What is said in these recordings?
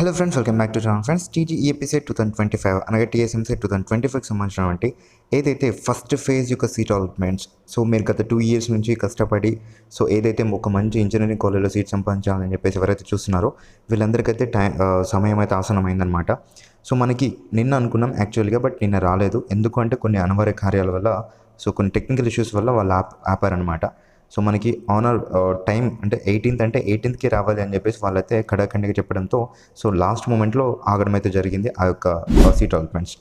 Hello friends welcome back to channel. Friends TGEAPC two thousand twenty five అనగా TSMC two thousand twenty ఫైవ్కి సంబంధించినటువంటి ఏదైతే first phase యొక్క seat allotments so మీరు గత టూ ఇయర్స్ నుంచి కష్టపడి సో ఏదైతే ఒక మంచి ఇంజనీరింగ్ కాలేజ్లో సీట్ సంపాదించాలని చెప్పేసి ఎవరైతే చూస్తున్నారో వీళ్ళందరికైతే టైం సమయం అయితే ఆసనమైందనమాట సో మనకి నిన్న అనుకున్నాం యాక్చువల్గా బట్ నిన్న రాలేదు. ఎందుకంటే కొన్ని అనివార్య కార్యాల వల్ల సో కొన్ని టెక్నికల్ ఇష్యూస్ వల్ల వాళ్ళు ఆప్ ఆపారనమాట సో మనకి ఆనర్ టైం అంటే ఎయిటీన్త్ అంటే ఎయిటీన్త్కి రావాలి అని చెప్పేసి వాళ్ళైతే కడాఖండిగా చెప్పడంతో సో లాస్ట్ మూమెంట్లో ఆగడం అయితే జరిగింది ఆ యొక్క సీట్ డెవలప్మెంట్స్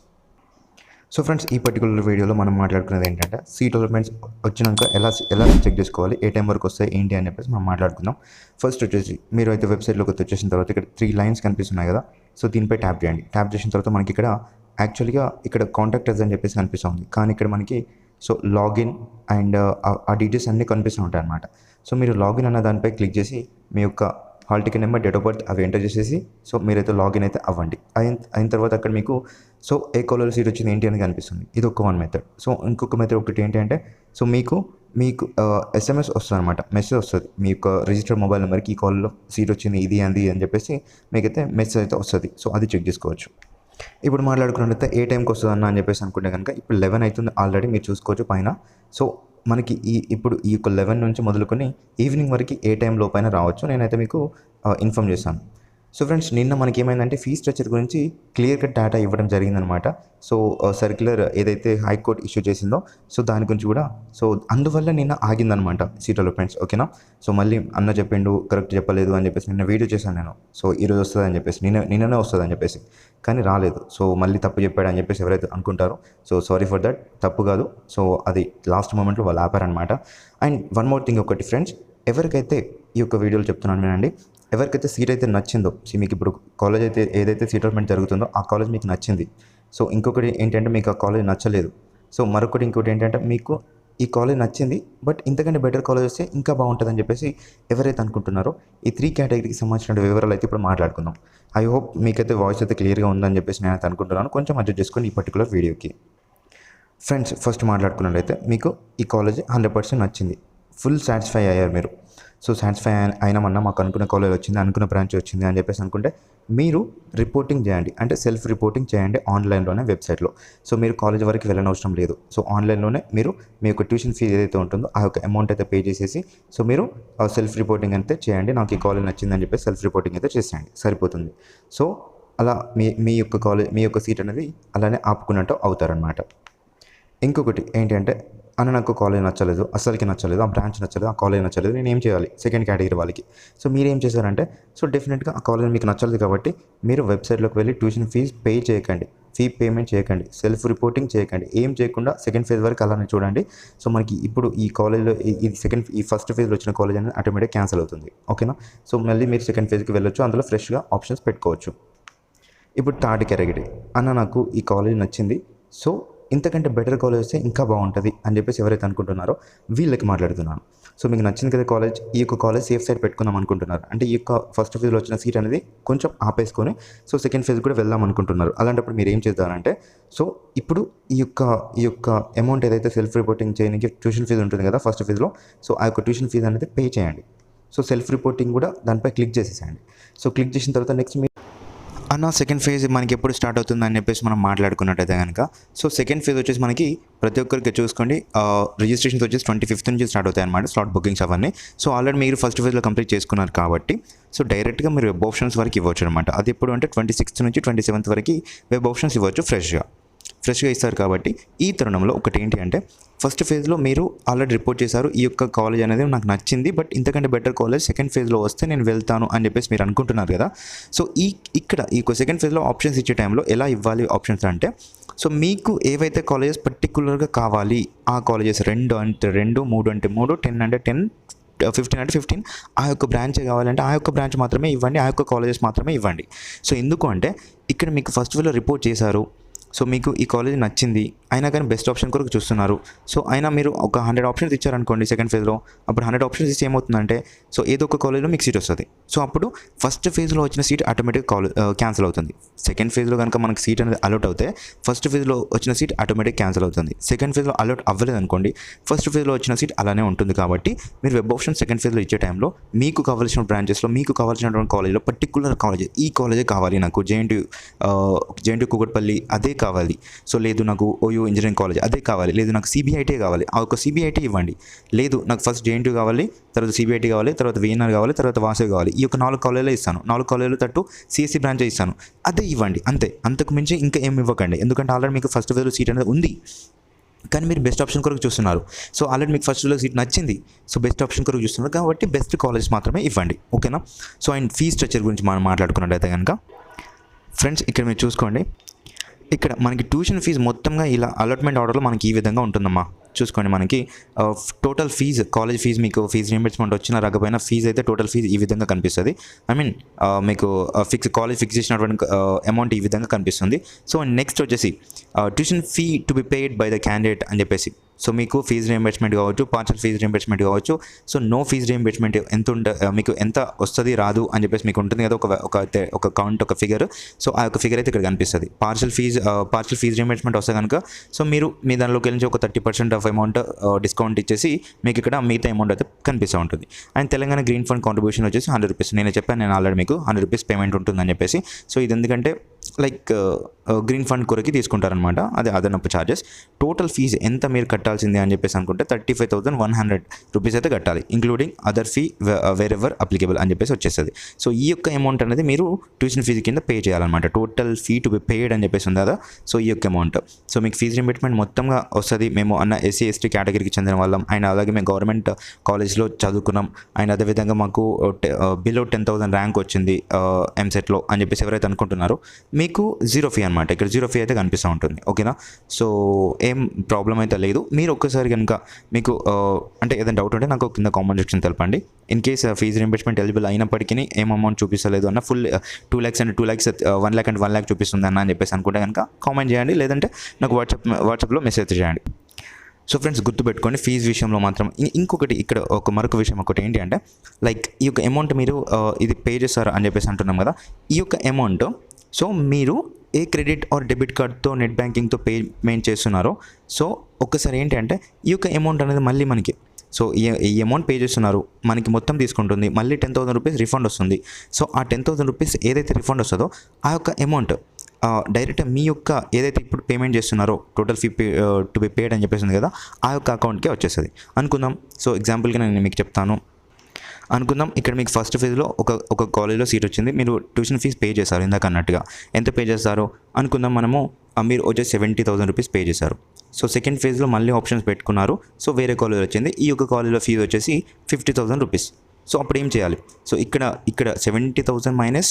సో ఫ్రెండ్స్ ఈ పర్టికులర్ వీడియోలో మనం మాట్లాడుకునేది ఏంటంటే సీ డెవలప్మెంట్స్ వచ్చినాక ఎలా ఎలా చెక్ చేసుకోవాలి ఏ టైం వరకు వస్తాయి ఏంటి అని చెప్పేసి మనం మాట్లాడుకుందాం. ఫస్ట్ వచ్చేసి మీరు అయితే వెబ్సైట్లోకి వచ్చేసిన తర్వాత ఇక్కడ త్రీ లైన్స్ కనిపిస్తున్నాయి కదా సో దీనిపై ట్యాప్ చేయండి. ట్యాప్ చేసిన తర్వాత మనకి ఇక్కడ యాక్చువల్గా ఇక్కడ కాంటాక్ట్ అని చెప్పేసి కనిపిస్తుంది. కానీ ఇక్కడ మనకి సో లాగిన్ అండ్ ఆ డీటెయిల్స్ అన్నీ కనిపిస్తూ ఉంటాయి అనమాట సో మీరు లాగిన్ అన్న దానిపై క్లిక్ చేసి మీ యొక్క hall ticket number date of birth అవి ఎంటర్ చేసేసి సో మీరైతే లాగిన్ అయితే అవ్వండి. అయిన అయిన తర్వాత అక్కడ మీకు సో ఏ కాలర్ సీట్ వచ్చింది ఏంటి అని కనిపిస్తుంది. ఇది ఒక వన్ మెథడ్ సో ఇంకొక మెథడ్ ఒకటి ఏంటి అంటే సో మీకు మీకు ఎస్ఎంఎస్ వస్తుంది అనమాట మెసేజ్ వస్తుంది. మీ యొక్క రిజిస్టర్డ్ మొబైల్ నెంబర్కి ఈ కాల్లో సీట్ వచ్చింది ఇది అంది అని చెప్పేసి మీకైతే మెసేజ్ అయితే వస్తుంది. సో అది చెక్ చేసుకోవచ్చు. ఇప్పుడు మాట్లాడుకున్నట్టయితే ఏ టైంకి వస్తుంది అన్న అని చెప్పేసి అనుకుంటే కనుక ఇప్పుడు లెవెన్ అవుతుంది ఆల్రెడీ మీరు చూసుకోవచ్చు పైన. సో మనకి ఈ ఇప్పుడు ఈ యొక్క లెవెన్ నుంచి మొదలుకొని ఈవినింగ్ వరకు ఏ టైం లోపైన రావచ్చు. నేనైతే మీకు ఇన్ఫామ్ చేశాను సో ఫ్రెండ్స్ నిన్న మనకి ఏమైందంటే ఫీ స్ట్రక్చర్ గురించి క్లియర్ కట్ డేటా ఇవ్వడం జరిగిందనమాట. సో సర్క్యులర్ ఏదైతే హైకోర్టు ఇష్యూ చేసిందో సో దాని గురించి కూడా సో అందువల్ల నిన్న ఆగిందనమాట సీట్ ఫ్రెండ్స్ ఓకేనా సో మళ్ళీ అన్న చెప్పిండు కరెక్ట్ చెప్పలేదు అని చెప్పేసి నిన్న వీడియో చేశాను నేను. సో ఈరోజు వస్తుంది అని చెప్పేసి నిన్న నిన్ననే వస్తుంది అని చెప్పేసి కానీ రాలేదు. సో మళ్ళీ తప్పు చెప్పాడు అని చెప్పేసి ఎవరైతే అనుకుంటారో సో సారీ ఫర్ దట్ తప్పు కాదు. సో అది లాస్ట్ మూమెంట్లో వాళ్ళు ఆపారనమాట. అండ్ వన్ మోర్ థింగ్ ఒకటి ఫ్రెండ్స్ ఎవరికైతే ఈ యొక్క వీడియోలు చెప్తున్నాను వినండి ఎవరికైతే సీట్ అయితే నచ్చిందో సో మీకు ఇప్పుడు కాలేజ్ అయితే ఏదైతే సీట్ అలాట్మెంట్ జరుగుతుందో ఆ కాలేజ్ మీకు నచ్చింది. సో ఇంకొకటి ఏంటంటే మీకు ఆ కాలేజ్ నచ్చలేదు. సో మరొకటి ఇంకోటి ఏంటంటే మీకు ఈ కాలేజ్ నచ్చింది బట్ ఇంతకంటే బెటర్ కాలేజ్ వస్తే ఇంకా బాగుంటుందని చెప్పేసి ఎవరైతే అనుకుంటున్నారో ఈ త్రీ కేటగిరీకి సంబంధించిన వివరాలు అయితే ఇప్పుడు మాట్లాడుకుందాం. ఐ హోప్ మీకైతే వాయిస్ అయితే క్లియర్గా ఉందని చెప్పేసి నేను అయితే అనుకుంటున్నాను. కొంచెం అడ్జస్ట్ చేసుకోండి ఈ పర్టికులర్ వీడియోకి ఫ్రెండ్స్ ఫస్ట్ మాట్లాడుకున్నట్లయితే మీకు ఈ కాలేజ్ హండ్రెడ్ పర్సెంట్ నచ్చింది. ఫుల్ సాటిస్ఫై అయ్యారు మీరు. సో సాటిస్ఫై అయినామన్నా మాకు అనుకున్న కాలేజ్ వచ్చింది అనుకున్న బ్రాంచ్ వచ్చింది అని చెప్పేసి అనుకుంటే మీరు రిపోర్టింగ్ చేయండి. అంటే సెల్ఫ్ రిపోర్టింగ్ చేయండి ఆన్లైన్లోనే వెబ్సైట్లో సో మీరు కాలేజ్ వరకు వెళ్ళనవసరం లేదు. సో ఆన్లైన్లోనే మీరు మీ యొక్క ట్యూషన్ ఫీజు ఏదైతే ఉంటుందో ఆ యొక్క అమౌంట్ అయితే పే చేసేసి సో మీరు సెల్ఫ్ రిపోర్టింగ్ అయితే చేయండి. నాకు ఈ కాలేజ్ నచ్చిందని చెప్పేసి సెల్ఫ్ రిపోర్టింగ్ అయితే చేసేయండి. సరిపోతుంది. సో అలా మీ మీ యొక్క కాలేజ్ మీ యొక్క సీట్ అనేది అలానే ఆపుకున్నట్టు అవుతారనమాట ఇంకొకటి ఏంటంటే అన్న నాకు కాలేజ్ నచ్చలేదు అసలుకి నచ్చలేదు ఆ బ్రాంచ్ నచ్చలేదు ఆ కాలేజ్ నచ్చలేదు నేను ఏం చేయాలి? సెకండ్ కేటగిరీ వాళ్ళకి. సో మీరు ఏం చేశారంటే సో డెఫినెట్గా ఆ కాలేజ్ మీకు నచ్చలేదు కాబట్టి మీరు వెబ్సైట్లోకి వెళ్ళి ట్యూషన్ ఫీజ్ పే చేయకండి. ఫీ పేమెంట్ చేయకండి. సెల్ఫ్ రిపోర్టింగ్ చేయకండి. ఏం చేయకుండా సెకండ్ ఫేజ్ వరకు అలానే చూడండి. సో మనకి ఇప్పుడు ఈ కాలేజ్లో ఈ సెకండ్ ఈ ఫస్ట్ ఫేజ్లో వచ్చిన కాలేజ్ అనేది ఆటోమేటిక్ క్యాన్సిల్ అవుతుంది. ఓకేనా సో మళ్ళీ మీరు సెకండ్ ఫేజ్కి వెళ్ళొచ్చు. అందులో ఫ్రెష్గా ఆప్షన్స్ పెట్టుకోవచ్చు. ఇప్పుడు థర్డ్ కేటగిరీ అన్న నాకు ఈ కాలేజ్ నచ్చింది. సో ఇంతకంటే బెటర్ కాలేజ్ వస్తే ఇంకా బాగుంటుంది అని చెప్పేసి ఎవరైతే అనుకుంటున్నారో వీళ్ళకి మాట్లాడుతున్నాను. సో మీకు నచ్చింది కదా కాలేజ్ ఈ యొక్క కాలేజ్ సేఫ్ సైడ్ పెట్టుకుందాం అనుకుంటున్నారు. అంటే ఈ యొక్క ఫస్ట్ ఫేజ్లో వచ్చిన సీట్ అనేది కొంచెం ఆపేసుకొని సో సెకండ్ ఫేజ్ కూడా వెళ్దాం అనుకుంటున్నారు. అలాంటప్పుడు మీరు ఏం చేద్దారంటే సో ఇప్పుడు ఈ యొక్క ఈ యొక్క అమౌంట్ ఏదైతే సెల్ఫ్ రిపోర్టింగ్ చేయడానికి ట్యూషన్ ఫీజు ఉంటుంది కదా ఫస్ట్ ఫేజ్లో సో ఆ యొక్క ట్యూషన్ ఫీజు అనేది పే చేయండి. సో సెల్ఫ్ రిపోర్టింగ్ కూడా దానిపై క్లిక్ చేసేసేయండి. సో క్లిక్ చేసిన తర్వాత నెక్స్ట్ మీరు అన్న సెకండ్ ఫేజ్ మనకి ఎప్పుడు స్టార్ట్ అవుతుంది అని చెప్పేసి మనం మాట్లాడుకున్నట్టయితే కనుక సో సెకండ్ ఫేజ్ వచ్చేసి మనకి ప్రతి ఒక్కరికి చూసుకోండి. రిజిస్ట్రేషన్స్ వచ్చేసి ట్వంటీ ఫిఫ్త్ నుంచి స్టార్ట్ అవుతాయి అనమాట స్లాట్ బుకింగ్స్ అవన్నీ. సో ఆల్రెడీ మీరు ఫస్ట్ ఫేజ్లో కంప్లీట్ చేసుకున్నారు కాబట్టి సో డైరెక్ట్గా మీరు వెబ్ ఆప్షన్స్ వరకు ఇవ్వచ్చు అనమాట అది ఎప్పుడు అంటే ట్వంటీ సిక్స్త్ నుంచి ట్వంటీ సెవెంత్ వరకు వెబ్ ఆప్షన్స్ ఇవ్వచ్చు ఫ్రెష్గా ఫ్రెష్గా ఇస్తారు కాబట్టి ఈ తరుణంలో ఒకటి ఏంటి అంటే ఫస్ట్ ఫేజ్లో మీరు ఆల్రెడీ రిపోర్ట్ చేశారు ఈ యొక్క కాలేజ్ అనేది నాకు నచ్చింది బట్ ఇంతకంటే బెటర్ కాలేజ్ సెకండ్ ఫేజ్లో వస్తే నేను వెళ్తాను అని చెప్పేసి మీరు అనుకుంటున్నారు కదా. సో ఈ ఇక్కడ ఈ సెకండ్ ఫేజ్లో ఆప్షన్స్ ఇచ్చే టైంలో ఎలా ఇవ్వాలి ఆప్షన్స్ అంటే సో మీకు ఏవైతే కాలేజెస్ పర్టికులర్గా కావాలి ఆ కాలేజెస్ రెండు అంటే రెండు మూడు అంటే మూడు టెన్ అంటే టెన్ ఫిఫ్టీన్ అంటే ఫిఫ్టీన్ ఆ యొక్క బ్రాంచ్ కావాలంటే ఆ యొక్క బ్రాంచ్ మాత్రమే ఇవ్వండి ఆ యొక్క కాలేజెస్ మాత్రమే ఇవ్వండి. సో ఎందుకు అంటే ఇక్కడ మీకు ఫస్ట్ ఫేజ్లో రిపోర్ట్ చేశారు సో మీకు ఈ కాలేజ్ నచ్చింది అయినా కానీ బెస్ట్ ఆప్షన్ కొరకు చూస్తున్నారు. సో అయినా మీరు ఒక హండ్రెడ్ ఆప్షన్స్ ఇచ్చారనుకోండి సెకండ్ ఫేజ్లో అప్పుడు హండ్రెడ్ ఆప్షన్స్ ఇస్తే ఏమవుతుందంటే సో ఏదో ఒక కాలేజ్లో మీకు సీట్ వస్తుంది. సో అప్పుడు ఫస్ట్ ఫేజ్లో వచ్చిన సీట్ ఆటోమేటిక్ కాలేజ్ క్యాన్సిల్ అవుతుంది. సెకండ్ ఫేజ్లో కనుక మనకి సీట్ అనేది అలౌట్ అవుతే ఫస్ట్ ఫేజ్లో వచ్చిన సీట్ ఆటోమేటిక్ క్యాన్సిల్ అవుతుంది. సెకండ్ ఫేజ్లో అలౌట్ అవ్వలేదు అనుకోండి ఫస్ట్ ఫేజ్లో వచ్చిన సీట్ అలానే ఉంటుంది కాబట్టి మీరు వెబ్ ఆప్షన్ సెకండ్ ఫేజ్లో ఇచ్చే టైంలో మీకు కావాల్సిన బ్రాంచెస్లో మీకు కావాల్సినటువంటి కాలేజ్లో పర్టికులర్ కాలేజ్ ఈ కాలేజే కావాలి నాకు. జేఎన్టీ జేఎన్టీ కూకట్పల్లి అదే కావాలి. సో లేదు నాకు ఓయూ ఇంజనీరింగ్ కాలేజ్ అదే కావాలి. లేదు నాకు సిబిఐటీ కావాలి. ఆ ఒక సిబిఐటీ ఇవ్వండి. లేదు నాకు ఫస్ట్ జేఎన్టీ కావాలి తర్వాత సిబిఐటీ కావాలి తర్వాత విఎన్ఆర్ కావాలి తర్వాత వాసవి కావాలి. ఈ యొక్క నాలుగు కాలేజీలో ఇస్తాను. నాలుగు కాలేజీలు తట్టు సిఎస్సి బ్రాంచ్ ఇస్తాను. అదే ఇవ్వండి. అంతే. అంతకు మించి ఇంకా ఏమి ఇవ్వకండి. ఎందుకంటే ఆల్రెడీ మీకు ఫస్ట్ ఫేజ్లో సీట్ అనేది ఉంది. కానీ మీరు బెస్ట్ ఆప్షన్ కొరకు చూస్తున్నారు. సో ఆల్రెడీ మీకు ఫస్ట్లో సీట్ నచ్చింది. సో బెస్ట్ ఆప్షన్ కొరకు చూస్తున్నారు. కాబట్టి బెస్ట్ కాలేజ్ మాత్రమే ఇవ్వండి. ఓకేనా సో అండ్ ఫీ స్ట్రక్చర్ గురించి మనం మాట్లాడుకున్నట్టయితే కనుక ఫ్రెండ్స్ ఇక్కడ మీరు చూసుకోండి. ఇక్కడ మనకి ట్యూషన్ ఫీజు మొత్తంగా ఇలా అలాట్మెంట్ ఆర్డర్లో మనకి ఈ విధంగా ఉంటుందమ్మా. చూసుకోండి మనకి టోటల్ ఫీజు కాలేజ్ ఫీజు మీకు ఫీజు రీంబర్స్మెంట్ వచ్చిన రాకపోయినా ఫీజు అయితే టోటల్ ఫీజు ఈ విధంగా కనిపిస్తుంది. ఐ మీన్ మీకు ఫిక్స్ కాలేజ్ ఫిక్స్ చేసినటువంటి అమౌంట్ ఈ విధంగా కనిపిస్తుంది. సో నెక్స్ట్ వచ్చేసి tuition fee to be paid by the candidate అని చెప్పేసి. సో మీకు ఫీజు రీంబర్స్మెంట్ కావచ్చు పార్షల్ ఫీజు రీంబర్స్మెంట్ కావచ్చు. సో నో ఫీజు రీంబర్స్మెంట్ ఎంత ఉండ మీకు ఎంత వస్తుంది రాదు అని చెప్పేసి మీకు ఉంటుంది కదా ఒక ఒక ఒక కౌంట్ ఒక ఫిగర్ సో ఆ యొక్క ఫిగర్ అయితే ఇక్కడ కనిపిస్తుంది. Partial fees partial fees reimbursement వస్తే కనుక సో మీరు మీ దానిలోకి వెళ్ళి ఒక thirty percent of amount discount ఇచ్చేసి మీకు ఇక్కడ మిగతా అమౌంట్ అయితే కనిపిస్తూ ఉంటుంది. And Telangana green fund contribution వచ్చేసి హండ్రెడ్ రూపీస్ నేను చెప్పాను నేను ఆల్రెడీ మీకు హండ్రెడ్ రూపీస్ పేమెంట్ ఉంటుందని చెప్పేసి. సో ఇది ఎందుకంటే లైక్ గ్రీన్ ఫండ్ కొరకి తీసుకుంటారనమాట అదే అదనపు ఛార్జెస్ టోటల్ ఫీజు ఎంత మీరు కట్టాల్సింది అని చెప్పేసి అనుకుంటే thirty five thousand one hundred rupees అయితే కట్టాలి. Including other fee wherever applicable అని చెప్పేసి వచ్చేస్తుంది. సో ఈ యొక్క అమౌంట్ అనేది మీరు ట్యూషన్ ఫీజు కింద పే చేయాలన్నమాట. Total fee to be paid అని చెప్పేసి ఉంది? కదా సో ఈ యొక్క అమౌంట్ సో మీకు ఫీజు రింబర్స్మెంట్ మొత్తంగా వస్తుంది. మేము అన్న ఎస్సీ ఎస్టీ కేటగిరీకి చెందిన వాళ్ళం. ఆయన అలాగే మేము గవర్నమెంట్ కాలేజ్లో చదువుకున్నాం. ఆయన అదేవిధంగా మాకు బిలో టెన్ థౌసండ్ ర్యాంక్ వచ్చింది uh, ఎంసెట్లో అని చెప్పేసి ఎవరైతే అనుకుంటున్నారో మీకు జీరో ఫీ అనమాట ఇక్కడ జీరో ఫీ అయితే కనిపిస్తూ ఉంటుంది. ఓకేనా? సో ఏం ప్రాబ్లం అయితే లేదు. మీరు ఒక్కసారి కనుక మీకు అంటే ఏదైనా డౌట్ ఉంటే నాకు కింద కామెంట్ సెక్షన్ తెలపండి. In case fees reimbursement eligible అయినప్పటికీ ఏం అమౌంట్ చూపిస్తలేదు అన్న full two lakhs and two lakhs one lakh and one lakh చూపిస్తుంది అన్న అని చెప్పేసి అనుకుంటే కనుక కామెంట్ చేయండి. లేదంటే నాకు వాట్సాప్ వాట్సాప్లో మెసేజ్ చేయండి. సో ఫ్రెండ్స్ గుర్తుపెట్టుకోండి ఫీజు విషయంలో మాత్రం. ఇంకొకటి ఇక్కడ ఒక మరొక విషయం ఒకటి ఏంటి అంటే లైక్ ఈ యొక్క అమౌంట్ మీరు ఇది పే చేస్తారు అని చెప్పేసి అంటున్నాం కదా. ఈ యొక్క అమౌంట్ సో మీరు ఏ క్రెడిట్ ఆర్ డెబిట్ కార్డ్తో నెట్ బ్యాంకింగ్తో పేమెంట్ చేస్తున్నారో సో ఒక్కసారి ఏంటి అంటే ఈ యొక్క అమౌంట్ అనేది మళ్ళీ మనకి సో ఈ ఈ అమౌంట్ పే చేస్తున్నారు మనకి మొత్తం తీసుకుంటుంది మళ్ళీ టెన్ థౌసండ్ రూపీస్ రిఫండ్ వస్తుంది. సో ఆ టెన్ థౌసండ్ రూపీస్ ఏదైతే రిఫండ్ వస్తుందో ఆ యొక్క అమౌంట్ డైరెక్ట్ మీ యొక్క ఏదైతే ఇప్పుడు పేమెంట్ చేస్తున్నారో total fee pay to be paid అని చెప్పేసింది కదా ఆ యొక్క అకౌంట్కే వచ్చేస్తుంది. అనుకుందాం సో ఎగ్జాంపుల్గా నేను మీకు చెప్తాను. అనుకుందాం ఇక్కడ మీకు ఫస్ట్ ఫేజ్లో ఒక ఒక కాలేజ్లో సీట్ వచ్చింది. మీరు ట్యూషన్ ఫీజ్ పే చేశారు ఇందాక అన్నట్టుగా. ఎంత పే చేస్తారో? అనుకుందాం మనము మీరు వచ్చేసి సెవెంటీ థౌసండ్ రూపీస్ పే చేశారు. సో సెకండ్ ఫేజ్లో మళ్ళీ ఆప్షన్స్ పెట్టుకున్నారు. సో వేరే కాలేజ్ వచ్చింది. ఈ యొక్క కాలేజ్లో ఫీజు వచ్చేసి ఫిఫ్టీ థౌసండ్ రూపీస్ సో అప్పుడు ఏం చేయాలి? సో ఇక్కడ ఇక్కడ seventy thousand minus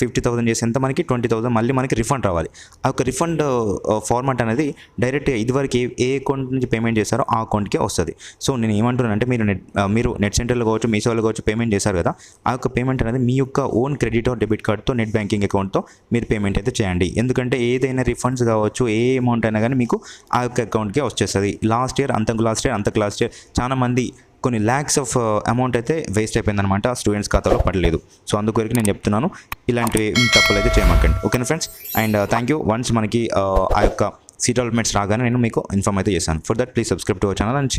fifty thousand చేసేంత మనకి? ట్వంటీ థౌసండ్ మళ్ళీ మనకి రిఫండ్ రావాలి. ఆ యొక్క రిఫండ్ ఫార్మాట్ uh, అనేది డైరెక్ట్ ఇదివరకు ఏ ఏ అకౌంట్ నుంచి పేమెంట్ చేశారో ఆ అకౌంట్కే వస్తుంది. సో నేను ఏమంటున్నానంటే మీరు నెట్ uh, మీరు నెట్ సెంటర్లో కావచ్చు మీషోలో కావచ్చు పేమెంట్ చేశారు కదా ఆ యొక్క పేమెంట్ అనేది మీ యొక్క ఓన్ క్రెడిట్ ఆర్ డెబిట్ కార్డ్తో నెట్ బ్యాంకింగ్ అకౌంట్తో మీరు పేమెంట్ అయితే చేయండి. ఎందుకంటే ఏదైనా రిఫండ్స్ కావచ్చు ఏ అమౌంట్ అయినా కానీ మీకు ఆ యొక్క అకౌంట్కే వచ్చేస్తుంది. లాస్ట్ ఇయర్ అంతకు లాస్ట్ ఇయర్ అంతకు లాస్ట్ ఇయర్ చాలామంది కొన్ని ల్యాక్స్ ఆఫ్ అమౌంట్ అయితే వేస్ట్ అయిపోయిందనమాట స్టూడెంట్స్ ఖాతాలో పడలేదు. సో అందుకొరకు నేను చెప్తున్నాను ఇలాంటివి తప్పులు అయితే చేయమాకండి. ఓకేనా friends and thank you once మనకి uh, ఆ యొక్క సీట్ అల్మెంట్స్ రాగానే నేను మీకు ఇన్ఫామ్ అయితే చేశాను for that please subscribe to our channel and